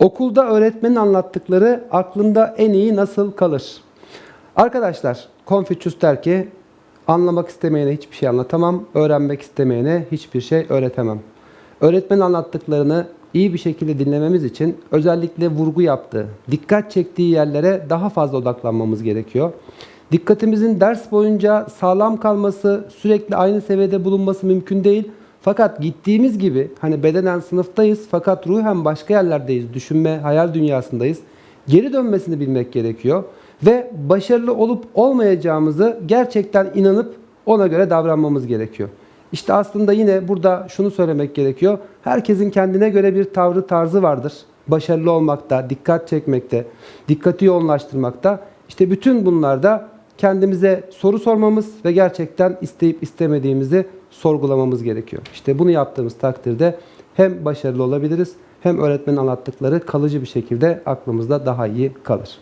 Okulda öğretmenin anlattıkları aklında en iyi nasıl kalır? Arkadaşlar, Confucius der ki, anlamak istemeyene hiçbir şey anlatamam, öğrenmek istemeyene hiçbir şey öğretemem. Öğretmenin anlattıklarını iyi bir şekilde dinlememiz için özellikle vurgu yaptığı, dikkat çektiği yerlere daha fazla odaklanmamız gerekiyor. Dikkatimizin ders boyunca sağlam kalması, sürekli aynı seviyede bulunması mümkün değil. Fakat gittiğimiz gibi hani bedenen sınıftayız fakat ruhen başka yerlerdeyiz. Düşünme, hayal dünyasındayız. Geri dönmesini bilmek gerekiyor. Ve başarılı olup olmayacağımızı gerçekten inanıp ona göre davranmamız gerekiyor. İşte aslında yine burada şunu söylemek gerekiyor. Herkesin kendine göre bir tavrı tarzı vardır. Başarılı olmakta, dikkat çekmekte, dikkati yoğunlaştırmakta. İşte bütün bunlarda kendimize soru sormamız ve gerçekten isteyip istemediğimizi sorgulamamız gerekiyor. İşte bunu yaptığımız takdirde hem başarılı olabiliriz hem öğretmenin anlattıkları kalıcı bir şekilde aklımızda daha iyi kalır.